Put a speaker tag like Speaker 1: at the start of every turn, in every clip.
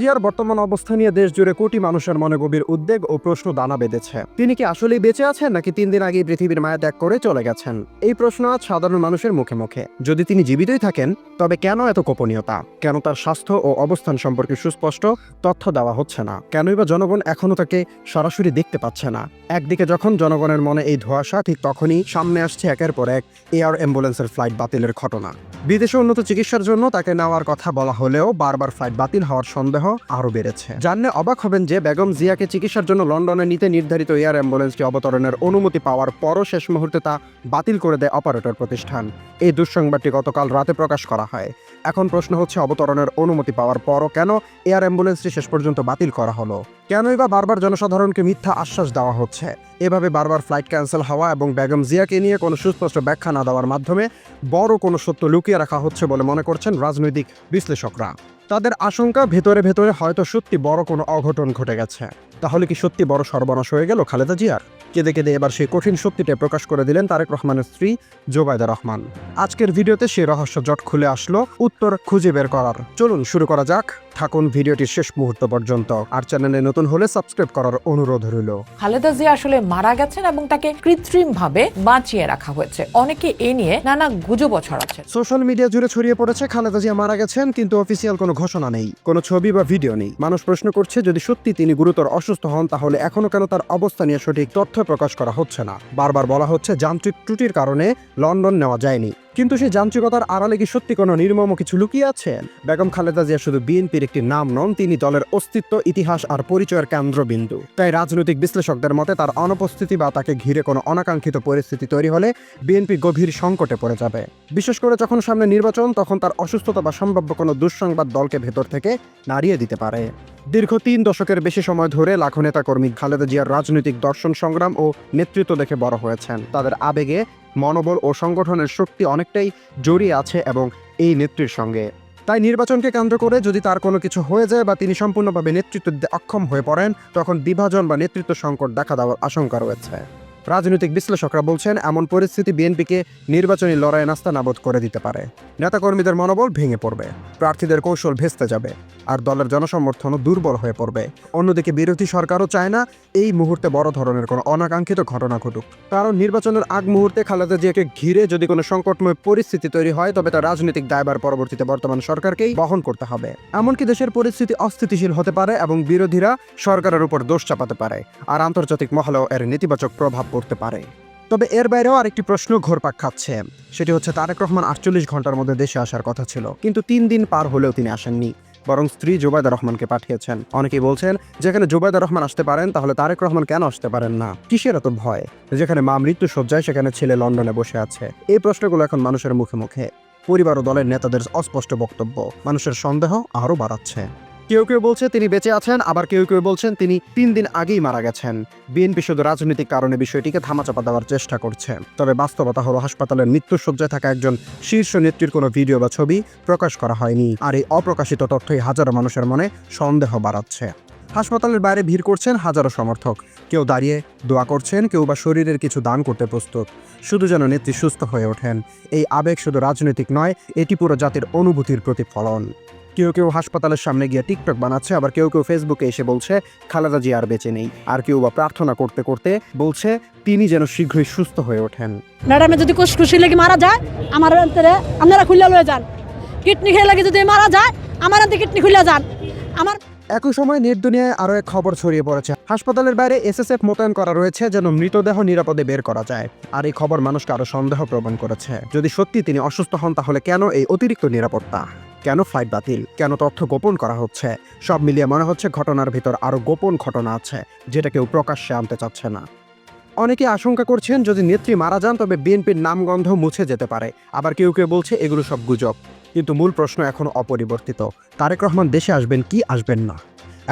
Speaker 1: জিয়ার বর্তমান অবস্থা নিয়ে দেশ জুড়ে কোটি মানুষের মনে গভীর উদ্বেগ ও প্রশ্ন দানা বেঁধেছে। তিনি কি আসলেই বেঁচে আছেন নাকি তিন দিন আগে পৃথিবীর মায়া ত্যাগ করে চলে গেছেন? এই প্রশ্ন আজ সাধারণ মানুষের মুখে মুখে। যদি তিনি জীবিতই থাকেন, তবে কেন এত গোপনীয়তা? কেন তার স্বাস্থ্য ও অবস্থান সম্পর্কে সুস্পষ্ট তথ্য দেওয়া হচ্ছে না? কেনই বা জনগণ এখনও তাকে সরাসরি দেখতে পাচ্ছে না? একদিকে যখন জনগণের মনে এই ধোঁয়াশা, ঠিক তখনই সামনে আসছে একের পর এক এয়ার অ্যাম্বুলেন্সের ফ্লাইট বাতিলের ঘটনা। বিদেশে উন্নত চিকিৎসার জন্য তাকে নেওয়ার কথা বলা হলেও বারবার ফ্লাইট বাতিল হওয়ার সন্দেহ আরও বেড়েছে। জানলে অবাক হবেন যে বেগম জিয়াকে চিকিৎসার জন্য লন্ডনে নিতে নির্ধারিত এয়ার অ্যাম্বুলেন্সটি অবতরণের অনুমতি পাওয়ার পরও শেষ মুহূর্তে তা বাতিল করে দেয় অপারেটর প্রতিষ্ঠান। এই দুঃসংবাদটি গতকাল রাতে প্রকাশ করা হয়। এখন প্রশ্ন হচ্ছে, অবতরণের অনুমতি পাওয়ার পরও কেন এয়ার অ্যাম্বুলেন্সটি শেষ পর্যন্ত বাতিল করা হলো? কেনই বা বারবার জনসাধারণকে মিথ্যা আশ্বাস দেওয়া হচ্ছে? এভাবে বারবার ফ্লাইট ক্যান্সেল হওয়া এবং বেগম জিয়াকে নিয়ে কোনো সুস্পষ্ট ব্যাখ্যা না দেওয়ার মাধ্যমে বড় কোনো সত্য লুকিয়ে রাখা হচ্ছে বলে মনে করছেন রাজনৈতিক বিশ্লেষকরা। তাদের আশঙ্কা, ভেতরে ভেতরে হয়তো সত্যি বড় কোনো অঘটন ঘটে গেছে। তাহলে কি সত্যি বড় সর্বনাশ হয়ে গেল খালেদা জিয়ার? কেঁদে কেঁদে এবার সেই কঠিন সত্যিটা প্রকাশ করে দিলেন তারেক রহমানের স্ত্রী জোবায়দা রহমান। আজকের ভিডিওতে সেই রহস্য জট খুলে আসলো, উত্তর খুঁজে বের করার। চলুন শুরু করা যাক। থাকুন ভিডিওটির শেষ মুহূর্ত পর্যন্ত। আর চ্যানেলে নতুন হলে সাবস্ক্রাইব করার অনুরোধ রইল।
Speaker 2: খালেদা জিয়া আসলে মারা গেছেন এবং তাকে কৃত্রিম ভাবে বাঁচিয়ে রাখা হয়েছে। অনেকে এ নিয়ে নানা গুজবও ছড়াচ্ছেন।
Speaker 1: সোশ্যাল মিডিয়া জুড়ে ছড়িয়ে পড়েছে খালেদা জিয়া মারা গেছেন কিন্তু অফিসিয়াল কোনো ঘোষণা নেই কোনো ছবি বা ভিডিও নেই। মানুষ প্রশ্ন করছে যদি সত্যি তিনি গুরুতর অসুস্থ হন তাহলে এখনও কেন তার অবস্থা নিয়ে সঠিক তথ্য প্রকাশ করা হচ্ছে না? বারবার বলা হচ্ছে যান্ত্রিক ত্রুটির কারণে লন্ডন নেওয়া যায়নি। কিন্তু সেই যান্ত্রিকতার আড়ালে কি সত্যি কোনো নির্মম কিছু লুকিয়ে আছেন বেগম খালেদা জিয়া শুধু বিএনপির একটি নাম নন, তিনি দলের অস্তিত্ব, ইতিহাস আর পরিচয়ের কেন্দ্রবিন্দু। তাই রাজনৈতিক বিশ্লেষকদের মতে তার অনুপস্থিতি বা তাকে ঘিরে কোনো অনাকাঙ্ক্ষিত পরিস্থিতি তৈরি হলে বিএনপি গভীর সংকটে পড়ে যাবে। বিশেষ করে যখন সামনে নির্বাচন, তখন তার অসুস্থতা বা সম্ভাব্য কোনো দুঃসংবাদ দলকে ভেতর থেকে নাড়িয়ে দিতে পারে। দীর্ঘ তিন দশকের বেশি সময় ধরে লাখো নেতাকর্মী খালেদা জিয়ার রাজনৈতিক দর্শন সংগ্রাম ও নেতৃত্ব দেখে বড় হয়েছেন। তাদের আবেগে মনোবল ও সংগঠনের শক্তি অনেকটাই জড়িয়ে আছে এবং এই নেত্রীর সঙ্গে। তাই নির্বাচনকে কেন্দ্র করে যদি তার কোনো কিছু হয়ে যায় বা তিনি সম্পূর্ণভাবে নেতৃত্ব অক্ষম হয়ে পড়েন, তখন বিভাজন বা নেতৃত্ব সংকট দেখা দেওয়ার আশঙ্কা রয়েছে। রাজনৈতিক বিশ্লেষকরা বলছেন, এমন পরিস্থিতি বিএনপিকে নির্বাচনী লড়াইয়ে নাস্তা নাবোধ করে দিতে পারে। নেতাকর্মীদের মনোবল ভেঙে পড়বে, প্রার্থীদের কৌশল ভেস্তে যাবে, আর দলের জনসমর্থনও দুর্বল হয়ে পড়বে। অন্যদিকে বিরোধী সরকারও চায় না, এই মুহূর্তে বড় ধরনের কোনো অনাকাঙ্ক্ষিত ঘটনা ঘটুক। কারণ নির্বাচনের আগ মুহূর্তে খালেদা জিয়াকে ঘিরে যদি কোনো সংকটময় পরিস্থিতি তৈরি হয়, তবে তার রাজনৈতিক দায়বার পরবর্তীতে বর্তমান সরকারকেই বহন করতে হবে। এমনকি দেশের পরিস্থিতি অস্থিতিশীল হতে পারে এবং বিরোধীরা সরকারের উপর দোষ চাপাতে পারে, আর আন্তর্জাতিক মহলেও এর নেতিবাচক প্রভাব পড়তে পারে। তবে এর বাইরেও আরেকটি প্রশ্ন ঘোরপাক খাচ্ছে। সেটি হচ্ছে, তারেক রহমান আটচল্লিশ ঘণ্টার মধ্যে দেশে আসার কথা ছিল, কিন্তু তিন দিন পার হলেও তিনি আসেননি। বরং স্ত্রী জোবায়দা রহমানকে পাঠিয়েছেন। অনেকেই বলছেন, যেখানে জোবায়দা রহমান আসতে পারেন, তাহলে তারেক রহমান কেন আসতে পারেন না? কিসের এত ভয়? যেখানে মা মৃত্যু সজ্জায় সেখানে ছেলে লন্ডনে বসে আছে। এই প্রশ্নগুলো এখন মানুষের মুখে মুখে। পরিবার ও দলের নেতাদের অস্পষ্ট বক্তব্য। মানুষের সন্দেহ আরও বাড়াচ্ছে। কেউ কেউ বলছে তিনি বেঁচে আছেন, আবার কেউ কেউ বলছেন তিনি তিন দিন আগেই মারা গেছেন। বিএনপি শুধু রাজনৈতিক কারণে বিষয়টিকে ধামাচাপা দেওয়ার চেষ্টা করছে। তবে বাস্তবতা হলো হাসপাতালের মৃত্যুসজ্জায় থাকা একজন শীর্ষ নেত্রীর কোনো ভিডিও বা ছবি প্রকাশ করা হয়নি, আর এই অপ্রকাশিত তথ্যই হাজারো মানুষের মনে সন্দেহ বাড়াচ্ছে। হাসপাতালের বাইরে ভিড় করছেন হাজারো সমর্থক। কেউ দাঁড়িয়ে দোয়া করছেন, কেউ বা শরীরের কিছু দান করতে প্রস্তুত। শুধু যেন নেত্রী সুস্থ হয়ে ওঠেন। এই আবেগ শুধু রাজনৈতিক নয়, এটি পুরো জাতির অনুভূতির প্রতিফলন। কেউ কেউ হাসপাতালের সামনে গিয়ে টিকটক বানাচ্ছে আবার কেউ কেউ ফেসবুকে এসে বলছে খালেদা জি আর বেঁচে নেই। আর কেউ বা প্রার্থনা করতে করতে বলছে তিনি যেন শীঘ্রই সুস্থ হয়ে ওঠেন।
Speaker 3: ম্যাডামে যদি কুসকুসি লেগে মারা যায় আমার অন্তরে আপনারা খুলে লয়ে যান। কিডনি খেয়ে লাগে যদি মারা যায় আমার অন্তে কিডনি খুলে যান। আমার
Speaker 1: একই সময় নেট দুনিয়ায় আরও এক খবর ছড়িয়ে পড়েছে। হাসপাতালের বাইরে এসএসএফ মোতায়েন করা রয়েছে যেন মৃতদেহ নিরাপদে বের করা যায়। আর এই খবর মানুষকে আরও সন্দেহ প্রবণ করেছে। যদি সত্যি তিনি অসুস্থ হন তাহলে কেন এই অতিরিক্ত নিরাপত্তা? কেন ফ্লাইট বাতিল? কেন তথ্য গোপন করা হচ্ছে? সব মিলিয়ে মনে হচ্ছে ঘটনার ভিতর আরও গোপন ঘটনা আছে, যেটা কেউ প্রকাশ্যে আনতে চাচ্ছে না। অনেকে আশঙ্কা করছেন যদি নেত্রী মারা যান, তবে বিএনপির নামগন্ধ মুছে যেতে পারে। আবার কেউ কেউ বলছে এগুলো সব গুজব। কিন্তু মূল প্রশ্ন এখনও অপরিবর্তিত। তারেক রহমান দেশে আসবেন কি আসবেন না?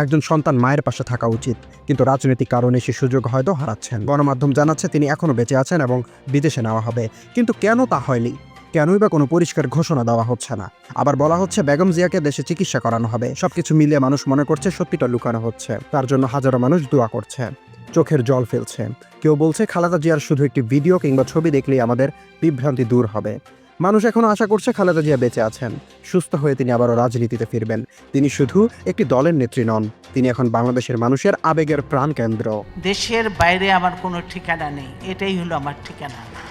Speaker 1: একজন সন্তান মায়ের পাশে থাকা উচিত, কিন্তু রাজনৈতিক কারণে সে সুযোগ হয়তো হারাচ্ছেন। গণমাধ্যম জানাচ্ছে তিনি এখনও বেঁচে আছেন এবং বিদেশে নেওয়া হবে। কিন্তু কেন তা হয়নি? কেনই বা কোনো পরিষ্কার ঘোষণা দেওয়া হচ্ছে না। আবার বলা হচ্ছে, বেগম জিয়াকে দেশে চিকিৎসা করানো হবে। সবকিছু মিলিয়ে মানুষ মনে করছে সত্যিটা লুকানো হচ্ছে। তার জন্য হাজারো মানুষ দোয়া করছে। চোখের জল ফেলছে। কেউ বলছে, খালেদা জিয়ার শুধু একটি ভিডিও কিংবা ছবি দেখলেই আমাদের বিভ্রান্তি দূর হবে। মানুষ এখনও আশা করছে, খালেদা জিয়া বেঁচে আছেন। সুস্থ হয়ে তিনি আবারও রাজনীতিতে ফিরবেন। তিনি শুধু একটি দলের নেত্রী নন, তিনি এখন বাংলাদেশের মানুষের আবেগের প্রাণকেন্দ্র।
Speaker 4: দেশের বাইরে আমার কোনো ঠিকানা নেই। এটাই হলো আমার ঠিকানা।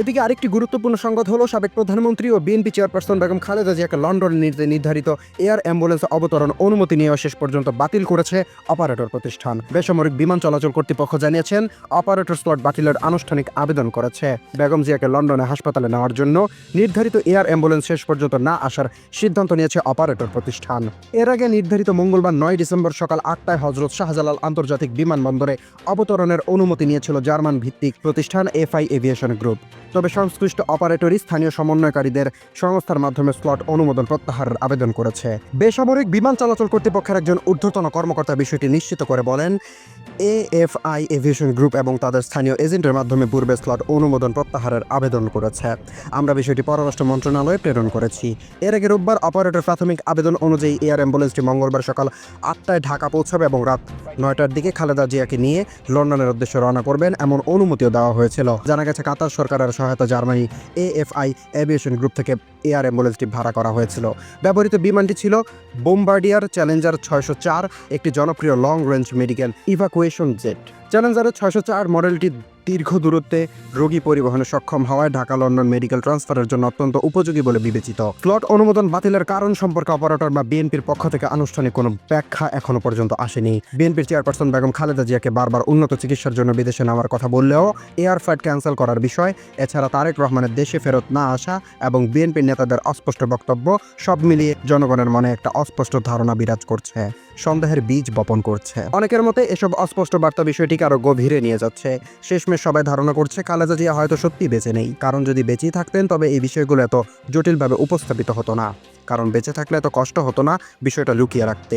Speaker 1: এদিকে আরেকটি গুরুত্বপূর্ণ সংবাদ হলো, সাবেক প্রধানমন্ত্রী ও বিএনপি চেয়ারপারসন বেগম খালেদা জিয়াকে লন্ডনে নির্ধারিত এয়ার অ্যাম্বুলেন্স অবতরণ অনুমতি নেওয়া শেষ পর্যন্ত বাতিল করেছে অপারেটর প্রতিষ্ঠান। বেসামরিক বিমান চলাচল কর্তৃপক্ষ জানিয়েছেন, অপারেটর স্লট বাতিলের আনুষ্ঠানিক আবেদন করেছে। বেগম জিয়াকে লন্ডনে হাসপাতালে নেওয়ার জন্য নির্ধারিত এয়ার অ্যাম্বুলেন্স শেষ পর্যন্ত না আসার সিদ্ধান্ত নিয়েছে অপারেটর প্রতিষ্ঠান। এর আগে নির্ধারিত মঙ্গলবার নয় ডিসেম্বর সকাল আটটায় হজরত শাহজালাল আন্তর্জাতিক বিমানবন্দরে অবতরণের অনুমতি নিয়েছিল জার্মান ভিত্তিক প্রতিষ্ঠান এফআই এভিয়েশন গ্রুপ। তবে সংশ্লিষ্ট অপারেটরই স্থানীয় সমন্বয়কারীদের সংস্থার মাধ্যমে স্লট অনুমোদন প্রত্যাহারের আবেদন করেছে। বেসামরিক বিমান চলাচল কর্তৃপক্ষের একজন ঊর্ধ্বতন কর্মকর্তা বিষয়টি নিশ্চিত করে বলেন, এএফআই এভিয়েশন গ্রুপ এবং তাদের স্থানীয় এজেন্টের মাধ্যমে পূর্বে স্লট অনুমোদন প্রত্যাহারের আবেদন করেছে। আমরা বিষয়টি পররাষ্ট্র মন্ত্রণালয়ে প্রেরণ করেছি। এর আগে রোববার অপারেটর প্রাথমিক আবেদন অনুযায়ী এয়ার অ্যাম্বুলেন্সটি মঙ্গলবার সকাল আটটায় ঢাকা পৌঁছাবে এবং রাত নয়টার দিকে খালেদা জিয়াকে নিয়ে লন্ডনের উদ্দেশ্যে রওনা করবেন এমন অনুমতিও দেওয়া হয়েছিল। জানা গেছে, কাতার সরকারের সহায়তা জার্মানি এএফআই এভিয়েশন গ্রুপ থেকে এয়ার অ্যাম্বুলেন্সটি ভাড়া করা হয়েছিল। ব্যবহৃত বিমানটি ছিল বোমবার্ডিয়ার চ্যালেঞ্জার ছয়শো চার, একটি জনপ্রিয় long range medical evacuation jet চ্যালেঞ্জারের ছয়শো চার মডেলটি দীর্ঘ দূরত্বে রোগী পরিবহনে সক্ষম হওয়ায় ঢাকা লন্ডন মেডিকেল ট্রান্সফারের জন্য অত্যন্ত উপযোগী বলে বিবেচিত। স্লট অনুমোদন বাতিলের কারণ সম্পর্কে অপারেটর বা বিএনপির পক্ষ থেকে আনুষ্ঠানিক কোনো ব্যাখ্যা এখনও পর্যন্ত আসেনি। বিএনপির চেয়ারপারসন বেগম খালেদা জিয়াকে বারবার উন্নত চিকিৎসার জন্য বিদেশে নেওয়ার কথা বললেও এয়ার ফ্লাইট ক্যান্সেল করার বিষয়, এছাড়া তারেক রহমানের দেশে ফেরত না আসা এবং বিএনপির নেতাদের অস্পষ্ট বক্তব্য সব মিলিয়ে জনগণের মনে একটা অস্পষ্ট ধারণা বিরাজ করছে, সন্দেহের বীজ বপন করছে। অনেকের মতে এসব অস্পষ্ট বার্তা বিষয়টিকে আরও গভীরে নিয়ে যাচ্ছে। শেষমেশ সবাই ধারণা করছে খালেদা জিয়া হয়তো সত্যি বেঁচে নেই। কারণ যদি বেঁচেই থাকতেন, তবে এই বিষয়গুলো এত জটিলভাবে উপস্থাপিত হতো না। কারণ বেঁচে থাকলে এত কষ্ট হতো না বিষয়টা লুকিয়ে রাখতে।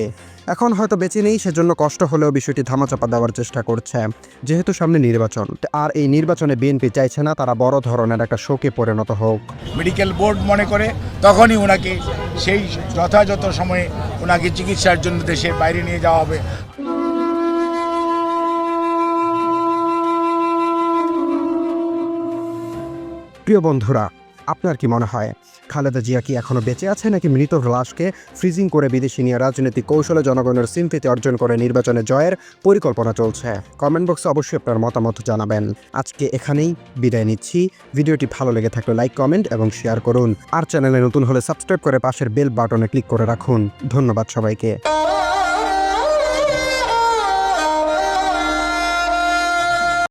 Speaker 1: এখন হয়তো বেঁচে নেই, সেজন্য কষ্ট হলেও বিষয়টি ধামাচাপা দেওয়ার চেষ্টা করছে। যেহেতু সামনে নির্বাচন, আর এই নির্বাচনে বিএনপি চাইছে না, তারা বড় ধরনের একটা শোকে পরিণত হোক।
Speaker 5: মেডিকেল বোর্ড মনে করে তখনই ওনাকে সেই যথাযথ সময়ে ওনাকে চিকিৎসার জন্য দেশের বাইরে নিয়ে যাওয়া হবে।
Speaker 1: প্রিয় বন্ধুরা, আপনার কি মনে হয়? খালেদা জিয়া কি এখনও বেঁচে আছে নাকি মৃত লাশকে ফ্রিজিং করে বিদেশি নিয়ে রাজনৈতিক কৌশলে জনগণের সিম্পিতে অর্জন করে নির্বাচনে জয়ের পরিকল্পনা চলছে? কমেন্ট বক্সে অবশ্যই আপনার মতামত জানাবেন। আজকে এখানেই বিদায় নিচ্ছি। ভিডিওটি ভালো লেগে থাকলে লাইক কমেন্ট এবং শেয়ার করুন। আর চ্যানেলে নতুন হলে সাবস্ক্রাইব করে পাশের বেল বাটনে ক্লিক করে রাখুন। ধন্যবাদ সবাইকে।